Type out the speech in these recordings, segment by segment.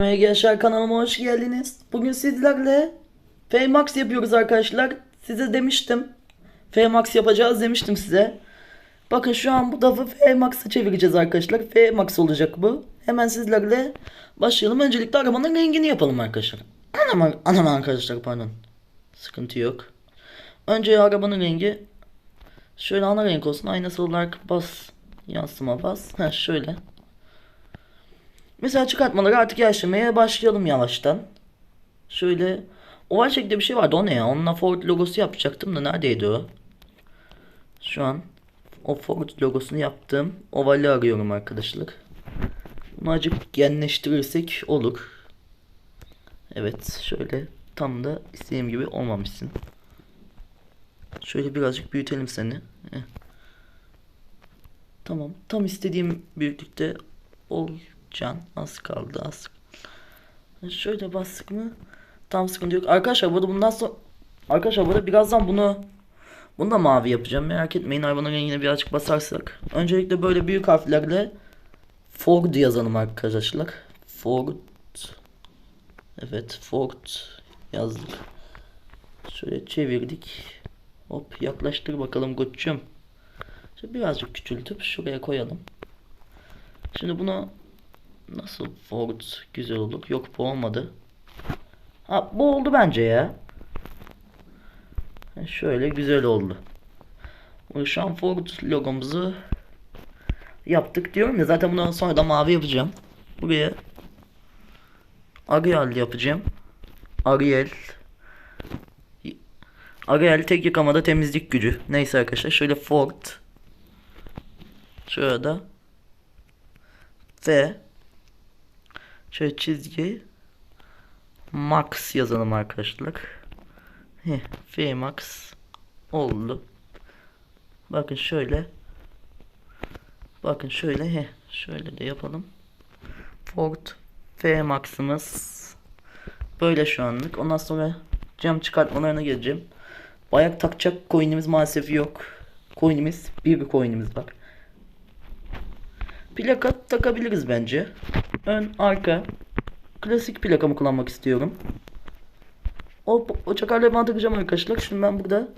Merhaba gençler kanalıma hoş geldiniz. Bugün sizlerle Fmax yapıyoruz arkadaşlar. Size demiştim. Fmax yapacağız demiştim size. Bakın şu an bu lafı Fmax'a çevireceğiz arkadaşlar. Fmax olacak bu. Hemen sizlerle başlayalım. Öncelikle arabanın rengini yapalım arkadaşlar. Anam, anam arkadaşlar pardon. Sıkıntı yok. Önce arabanın rengi şöyle ana renk olsun. Aynası olarak bas. Yansıma bas. Heh şöyle. Mesela çıkartmaları artık yaşamaya başlayalım yavaştan. Şöyle oval şeklinde bir şey vardı o ne ya? Onunla Ford logosu yapacaktım da neredeydi o? Şu an o Ford logosunu yaptım. Ovali arıyorum arkadaşlar. Bunu acık genleştirirsek olur. Evet şöyle tam da istediğim gibi olmamışsın. Şöyle birazcık büyütelim seni. Heh. Tamam tam istediğim büyüklükte ol. Can az kaldı az. Şöyle bastık mı? Tam sıkıntı yok. Arkadaşlar burada bundan sonra Arkadaşlar burada birazdan bunu bunu da mavi yapacağım. Merak etmeyin hayvanın rengine birazcık basarsak. Öncelikle böyle büyük harflerle Ford yazalım arkadaşlar. Ford Evet Ford yazdık. Şöyle çevirdik. Hop yaklaştır bakalım koçum. Birazcık küçültüp şuraya koyalım. Şimdi bunu Nasıl Ford güzel olur? Yok bu olmadı. Ha bu oldu bence ya. Şöyle güzel oldu. Şu an Ford logomuzu yaptık diyorum ya zaten bundan sonra da mavi yapacağım. Buraya Arial yapacağım. Ariel Ariel tek yıkamada temizlik gücü. Neyse arkadaşlar şöyle Ford Şurada ve Şöyle çizgi Max yazalım arkadaşlar. Heh, F Max oldu. Bakın şöyle. Bakın şöyle he şöyle de yapalım. Ford F Max'ımız böyle şu anlık. Ondan sonra cam çıkartmalarına geleceğim. Bayak takacak coin'imiz maalesef yok. Coin'imiz bir coin'imiz var. Plaka takabiliriz bence. Ön, arka. Klasik plakamı kullanmak istiyorum. O, o çakarları bana takacağım arkadaşlar. Şimdi ben burada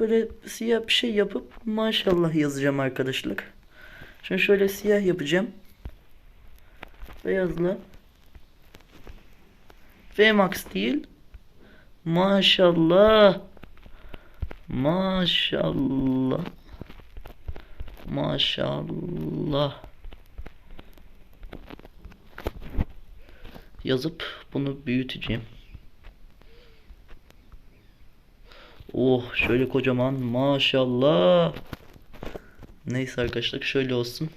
böyle siyah bir şey yapıp maşallah yazacağım arkadaşlar. Şimdi şöyle siyah yapacağım. Beyazla. VMAX değil. Maşallah. Maşallah. Maşallah. Yazıp bunu büyüteceğim. Oh şöyle kocaman maşallah. Neyse arkadaşlar şöyle olsun.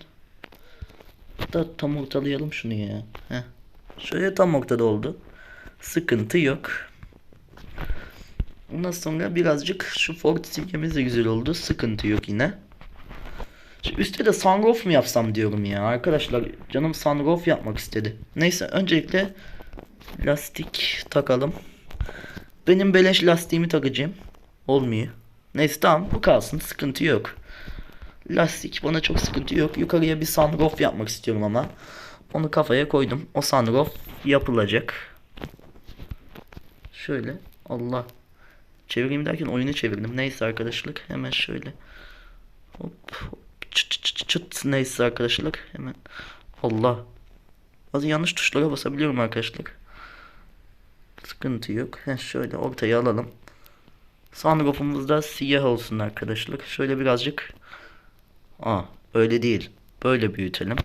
Da tam ortalayalım şunu ya. Heh. Şöyle tam ortada oldu. Sıkıntı yok. Ondan sonra birazcık şu Ford simgemiz de güzel oldu. Sıkıntı yok yine. Şu üstte de sunroof mu yapsam diyorum ya. Arkadaşlar canım sunroof yapmak istedi. Neyse öncelikle lastik takalım. Benim beleş lastiğimi takacağım. Olmuyor. Neyse tamam bu kalsın sıkıntı yok. Lastik bana çok sıkıntı yok. Yukarıya bir sunroof yapmak istiyorum ama. Onu kafaya koydum. O sunroof yapılacak. Şöyle. Allah. Çevireyim derken oyunu çevirdim. Neyse arkadaşlar. Hemen şöyle. Hop. hop. Çıt. Neyse arkadaşlar. Hemen. Allah. Bazı yanlış tuşlara basabiliyorum arkadaşlar. Sıkıntı yok. Heh, şöyle ortaya alalım. Sunroofumuz da siyah olsun arkadaşlar. Şöyle birazcık. Aa öyle değil. Böyle büyütelim.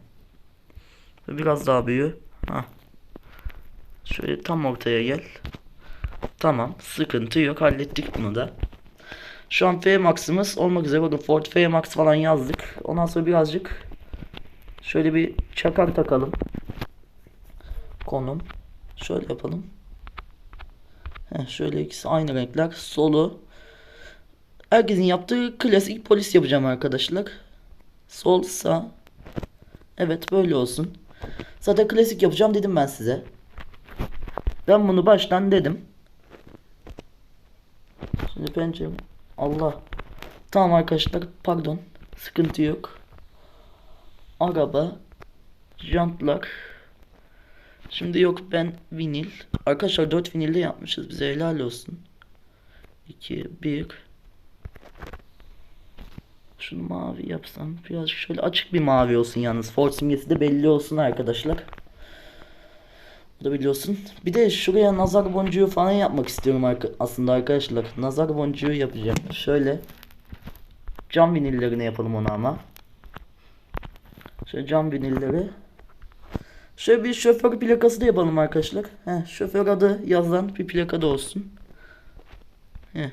Biraz daha büyü. Ha. Şöyle tam ortaya gel. Tamam. Sıkıntı yok. Hallettik bunu da. Şu an F Max'ımız olmak üzere. Bakın Ford F Max falan yazdık. Ondan sonra birazcık şöyle bir çakar takalım. Konum. Şöyle yapalım. Heh, şöyle ikisi aynı renkler. Solu. Herkesin yaptığı klasik polis yapacağım arkadaşlar. Sol sağ. Evet böyle olsun. Zaten klasik yapacağım dedim ben size. Ben bunu baştan dedim. Şimdi pencere. Allah. Tamam arkadaşlar pardon. Sıkıntı yok. Araba. Jantlar. Şimdi yok ben vinil. Arkadaşlar 4 vinilde yapmışız bize helal olsun. 2 1 Şunu mavi yapsam birazcık şöyle açık bir mavi olsun yalnız. Ford simgesi de belli olsun arkadaşlar. Da biliyorsun. Bir de şuraya nazar boncuğu falan yapmak istiyorum arka- aslında arkadaşlar. Nazar boncuğu yapacağım. Şöyle cam vinillerine yapalım onu ama. Şöyle cam vinilleri. Şöyle bir şoför plakası da yapalım arkadaşlar. Heh, şoför adı yazan bir plaka da olsun. Heh.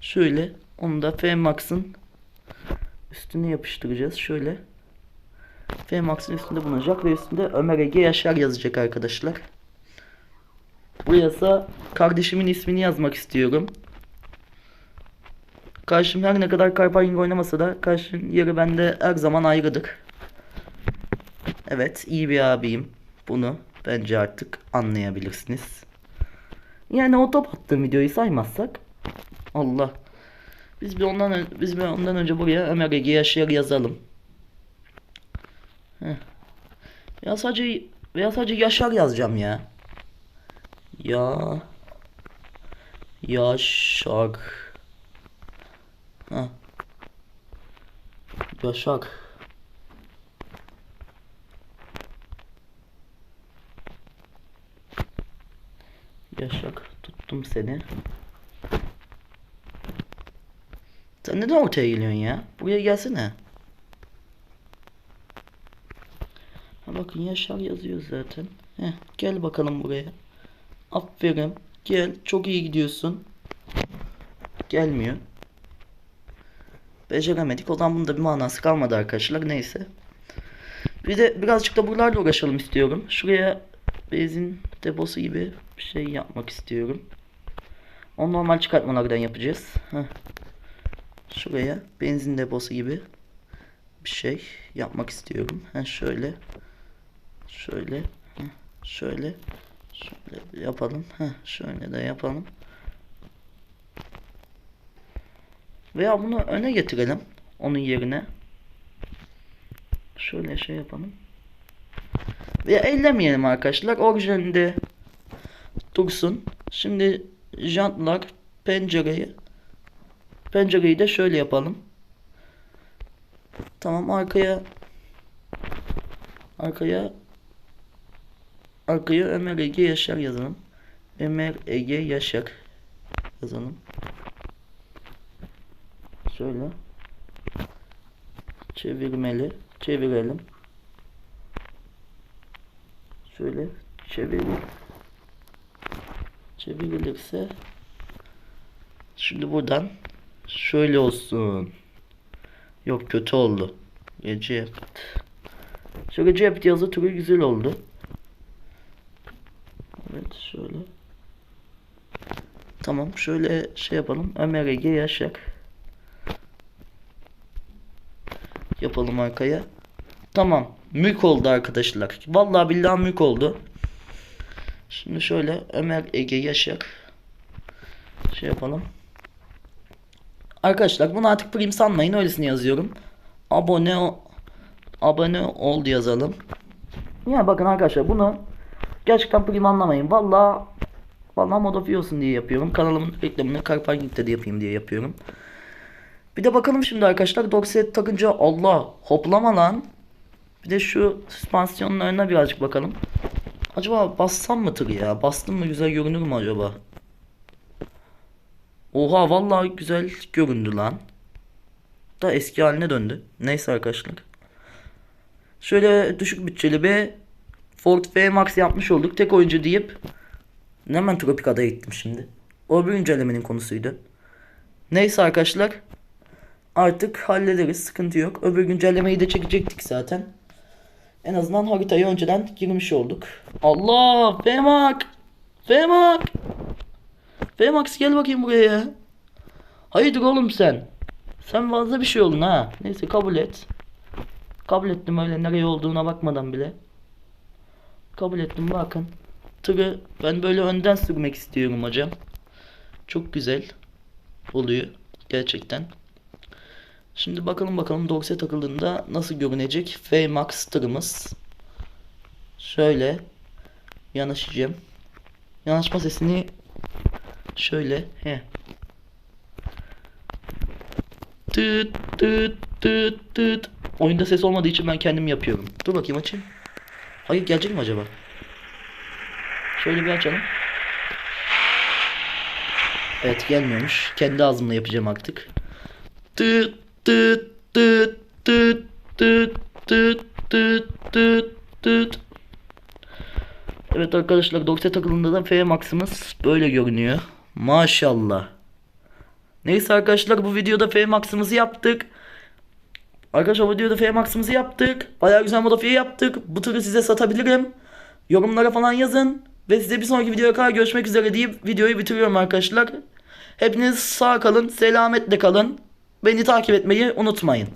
Şöyle onu da F-Max'ın üstüne yapıştıracağız. Şöyle. F-Max'ın üstünde bulunacak ve üstünde Ömer Ege Yaşar yazacak arkadaşlar. Buraya ise kardeşimin ismini yazmak istiyorum. Karşım her ne kadar Carpaging oynamasa da karşının yeri bende her zaman ayrıdır. Evet iyi bir abiyim. Bunu bence artık anlayabilirsiniz. Yani o top attığım videoyu saymazsak Allah. Biz bir ondan biz bir ondan önce buraya Ömer Ege Yaşar yazalım. Heh. Ya sadece veya sadece Yaşar yazacağım ya. Ya Yaşar. Ha. Yaşar. Yaşar tuttum seni. Sen neden ortaya geliyorsun ya? Buraya gelsene. Ha bakın Yaşar yazıyor zaten. Heh, gel bakalım buraya. Aferin. Gel. Çok iyi gidiyorsun. Gelmiyor. Beceremedik. O zaman bunda bir manası kalmadı arkadaşlar. Neyse. Bir de birazcık da buralarla uğraşalım istiyorum. Şuraya benzin deposu gibi bir şey yapmak istiyorum. Onu normal çıkartmalardan yapacağız. Heh. Şuraya benzin deposu gibi bir şey yapmak istiyorum. Ha şöyle. Şöyle. heh, Şöyle. Şöyle yapalım. Ha şöyle de yapalım. Veya bunu öne getirelim. Onun yerine. Şöyle şey yapalım. Veya ellemeyelim arkadaşlar. Orijinalinde dursun. Şimdi jantlar pencereyi pencereyi de şöyle yapalım. Tamam arkaya arkaya arkaya Ömer Ege Yaşar yazalım. Ömer Ege Yaşar yazalım. Şöyle çevirmeli çevirelim. Şöyle çevir çevrilirse şimdi buradan şöyle olsun. Yok kötü oldu. Recep. Şu Recep yazı türü güzel oldu. Evet şöyle. Tamam şöyle şey yapalım. Ömer Ege Yaşak. Yapalım arkaya. Tamam. Mük oldu arkadaşlar. Vallahi billahi mük oldu. Şimdi şöyle Ömer Ege Yaşak. Şey yapalım. Arkadaşlar bunu artık prim sanmayın. Öylesine yazıyorum. Abone. Abone ol yazalım. Ya bakın arkadaşlar bunu gerçekten prim anlamayın. Vallahi vallahi modifiye olsun diye yapıyorum. Kanalımın reklamını Carparking'de de yapayım diye yapıyorum. Bir de bakalım şimdi arkadaşlar Dorset takınca Allah hoplama lan. Bir de şu süspansiyonlarına birazcık bakalım. Acaba bassam mı tır ya? Bastım mı güzel görünür mü acaba? Oha vallahi güzel göründü lan. Da eski haline döndü. Neyse arkadaşlar. Şöyle düşük bütçeli bir Ford F Max yapmış olduk. Tek oyuncu deyip hemen Tropica'da gittim şimdi. O bir incelemenin konusuydu. Neyse arkadaşlar. Artık hallederiz. Sıkıntı yok. Öbür güncellemeyi de çekecektik zaten. En azından haritaya önceden girmiş olduk. Allah! F-Max! F-Max! F-Max gel bakayım buraya ya. Hayırdır oğlum sen? Sen fazla bir şey oldun ha. Neyse kabul et. Kabul ettim öyle nereye olduğuna bakmadan bile. Kabul ettim bakın. Tırı ben böyle önden sürmek istiyorum hocam. Çok güzel oluyor gerçekten. Şimdi bakalım bakalım Dorse takıldığında nasıl görünecek F-Max tırımız. Şöyle yanaşacağım. Yanaşma sesini şöyle he. Tıt tıt tıt tıt. Oyunda ses olmadığı için ben kendim yapıyorum. Dur bakayım açayım. Hayır gelecek mi acaba? Şöyle bir açalım. Evet gelmiyormuş. Kendi ağzımla yapacağım artık. Tıt tıt tıt tıt tıt tıt tıt tıt tıt. Evet arkadaşlar Dokse takılında da F Max'ımız böyle görünüyor. Maşallah. Neyse arkadaşlar bu videoda F Max'ımızı yaptık. Arkadaşlar F Max'ımızı yaptık. Bayağı güzel modifiye yaptık. Bu tırı size satabilirim. Yorumlara falan yazın. Ve size bir sonraki videoya kadar görüşmek üzere deyip videoyu bitiriyorum arkadaşlar. Hepiniz sağ kalın, selametle kalın. Beni takip etmeyi unutmayın.